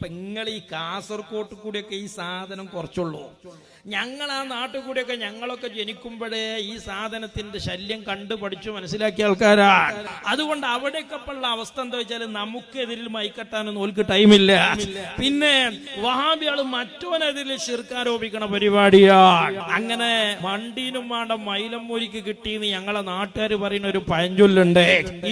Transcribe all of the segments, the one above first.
ഇപ്പൊ നിങ്ങൾ ഈ കാസർകോട്ട് കൂടിയൊക്കെ ഈ സാധനം കുറച്ചുള്ളൂ. ഞങ്ങൾ ആ നാട്ടിൽ കൂടിയൊക്കെ ഞങ്ങളൊക്കെ ജനിക്കുമ്പോഴേ ഈ സാധനത്തിന്റെ ശല്യം കണ്ടു പഠിച്ചു മനസ്സിലാക്കിയ ആൾക്കാരാ. അതുകൊണ്ട് അവിടെയൊക്കെ ഉള്ള അവസ്ഥ എന്താ വെച്ചാൽ നമുക്കെതിരിൽ മൈക്കട്ടാനൊന്നും ഓൽക്ക് ടൈമില്ല പിന്നെ വഹാബിയാൾ മറ്റോനെതിരിൽ ശിർക്കാരോപിക്കണ പരിപാടിയാ. അങ്ങനെ മണ്ടീനും വേണ്ട മൈലം മൂരിക്ക് കിട്ടിയെന്ന് ഞങ്ങളെ നാട്ടുകാർ പറയുന്ന ഒരു പഴഞ്ചൊല്ലുണ്ട്.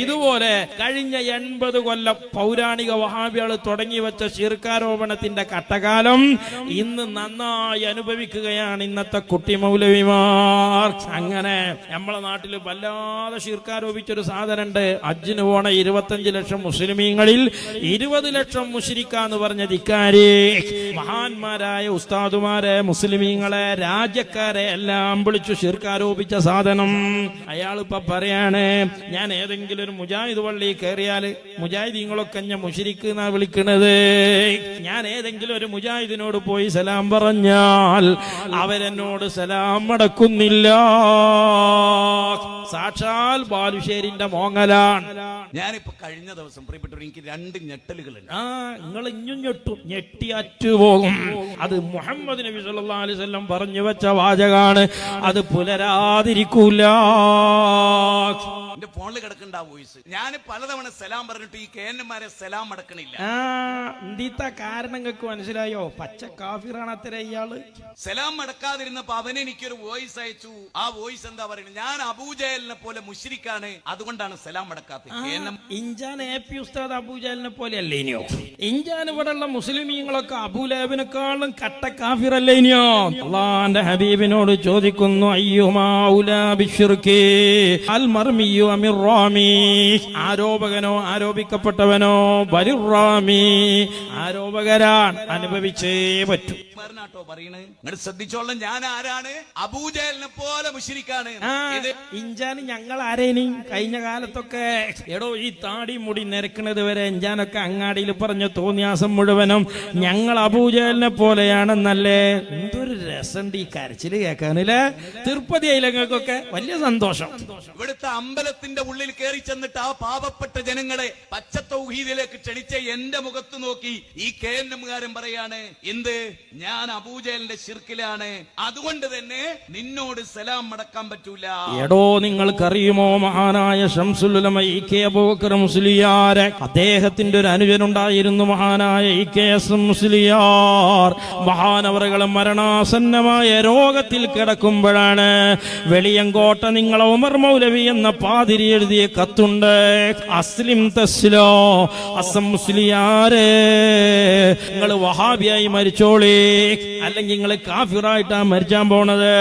ഇതുപോലെ കഴിഞ്ഞ എൺപത് കൊല്ലം പൗരാണിക വഹാബിയാൾ തുടങ്ങി വെച്ച ശിർക്കാരോപണത്തിന്റെ കട്ടകാലം ഇന്ന് നന്നായി അനുഭവിക്കുകയാണ് ഇന്നത്തെ കുട്ടി മൗലവിമാർ. അങ്ങനെ നമ്മളെ നാട്ടിൽ വല്ലാതെ ശിർക്കാരോപിച്ചൊരു സാധനമുണ്ട്. അജ്ജിന് പോണ ഇരുപത്തഞ്ച് ലക്ഷം മുസ്ലിമീങ്ങളിൽ ഇരുപത് ലക്ഷം മുഷിരിക്കാന്ന് പറഞ്ഞ ധിക്കാരി മഹാന്മാരായ ഉസ്താദുമാരെ മുസ്ലിമീങ്ങളെ രാജ്യക്കാരെ എല്ലാം വിളിച്ചു ശിർക്കാരോപിച്ച സാധനം. അയാൾ ഇപ്പൊ പറയാണ് ഞാൻ ഏതെങ്കിലും ഒരു മുജാഹിദ് പള്ളി കയറിയാൽ മുജാഹിദീങ്ങളൊക്കെ ഞാൻ മുഷിരിക്കുന്ന വിളിക്കണത്. ഞാൻ ഏതെങ്കിലും ഒരു മുജാഹിദിനോട് പോയി സലാം പറഞ്ഞാൽ അവരെന്നോട് സലാം മടക്കുന്നില്ല. സാക്ഷാൽ ബാലുശ്ശേരിന്റെ മോങ്ങലാണ്. ഞാനിപ്പോ കഴിഞ്ഞ ദിവസം പ്രിയപ്പെട്ടവർ എനിക്ക് രണ്ട് ഞെട്ടലുകളുണ്ട്. ആ നിങ്ങൾ ഇഞ്ഞും ഞെട്ടും. ഞെട്ടി അറ്റുപോകും അത് മുഹമ്മദ് നബി സല്ലല്ലാഹു അലൈഹി വസല്ലം പറഞ്ഞു വെച്ച വാചകാണ്. അത് പുലരാതിരിക്കൂല. ഫോണിൽ കിടക്കണ്ട വോയിസ് ഞാൻ പലതവണ സലാം പറഞ്ഞിട്ട് ഈ കേന്ദ്രമാരെ സലാം അടക്കണില്ല ആ ഇന്ത്യത്തെ കാരണം നിങ്ങൾക്ക് മനസ്സിലായോ? പച്ച കാഫിറാണ് അത്ര ഇയാൾ. സലാം അടക്കാതിരുന്നപ്പോ അവൻ എനിക്കൊരു വോയിസ് അയച്ചു. ആ വോയിസ് എന്താ പറയുന്നത് ഞാൻ അബൂജയലിനെ പോലെ മുഷിരിക്കാണ് അതുകൊണ്ടാണ് സലാം അടക്കാത്തത് കേന്നം ഇഞ്ചാൻ എ പി ഉസ്താദ് അബൂജാലിനെ പോലെയല്ലേ ഇനിയോ? ഇഞ്ചാൻ ഇവിടെയുള്ള മുസ്ലിമീങ്ങളൊക്കെ അബൂലേബിനെക്കാളും കട്ട കാഫിറല്ലേ ഇനിയോ? അള്ളാന്റെ ഹബീബിനോട് ചോദിക്കുന്നു അയ്യുമാ ബിഷിർക്കേ അൽ മർമിയു ആരോപകനോ ആരോപിക്കപ്പെട്ടവനോ ബലിറാമി ആരോപകരാൻ അനുഭവിച്ചേ പറ്റൂ. ാട്ടോ ശ്രദ്ധിച്ചോളാം ഞാൻ ആരാണ്? പോലെ മുഷിരിക്കാണ്. ഇഞ്ചാന് ഞങ്ങൾ ആരേനി? കഴിഞ്ഞ കാലത്തൊക്കെ എടോ ഈ താടി മുടി നിരക്കണത് വരെ ഇഞ്ചാനൊക്കെ അങ്ങാടിയിൽ പറഞ്ഞ തോന്നിയാസം മുഴുവനും ഞങ്ങൾ അബൂജലിനെ പോലെയാണെന്നല്ലേ? എന്തൊരു രസമുണ്ട് ഈ കരച്ചിൽ കേൾക്കാനില്ലേ. തിരുപ്പതി അയിലങ്ങൾക്കൊക്കെ വലിയ സന്തോഷം. ഇവിടുത്തെ അമ്പലത്തിന്റെ ഉള്ളിൽ കയറി ചെന്നിട്ട് ആ പാവപ്പെട്ട ജനങ്ങളെ പച്ച തൗഹീദിലേക്ക് ക്ഷണിച്ച എന്റെ മുഖത്ത് നോക്കി ഈ കെ എൻ എമ്മുകാരൻ പറയാണ് എന്ത്? ഞാൻ അബൂജലിന്റെ ശിർക്കിലാണ്. അതുകൊണ്ട് തന്നെ നിന്നോട് സലാം മടക്കാൻ പറ്റൂല. എടോ നിങ്ങൾക്കറിയുമോ മഹാനായ ഷംസുലുലമ ഇ കെ മുസ്ലിയാരെ? അദ്ദേഹത്തിന്റെ ഒരു അനുജനുണ്ടായിരുന്നു മഹാനായ ഇ കെ എസ് മുസ്ലിയാർ. മഹാനവറുകൾ മരണാസന്നമായ രോഗത്തിൽ കിടക്കുമ്പോഴാണ് വെളിയങ്കോട്ട നിങ്ങളെ ഉമർ മൗലവി എന്ന പാതിരി എഴുതിയ കത്തുണ്ട്. അസ്ലിം തസ്ലോ അസം മുസ്ലിയാരെ നിങ്ങൾ വഹാബിയായി മരിച്ചോളി. അല്ലെങ്കിൽ നിങ്ങൾ കാഫിറായിട്ടാ മരിച്ചാൻ പോണത്.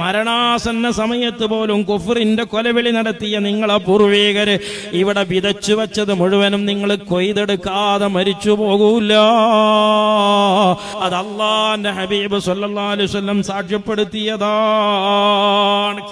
മരണാസന്ന സമയത്ത് പോലും കുഫറിന്റെ കൊലവിളി നടത്തിയ നിങ്ങളെ പൂർവീകര് ഇവിടെ വിതച്ചു വച്ചത് മുഴുവനും നിങ്ങൾ കൊയ്തെടുക്കാതെ മരിച്ചു പോകൂല. അത് അള്ളാന്റെ ഹബീബ് സല്ലല്ലാഹു അലൈഹി വസല്ലം സാക്ഷ്യപ്പെടുത്തിയതാണ്.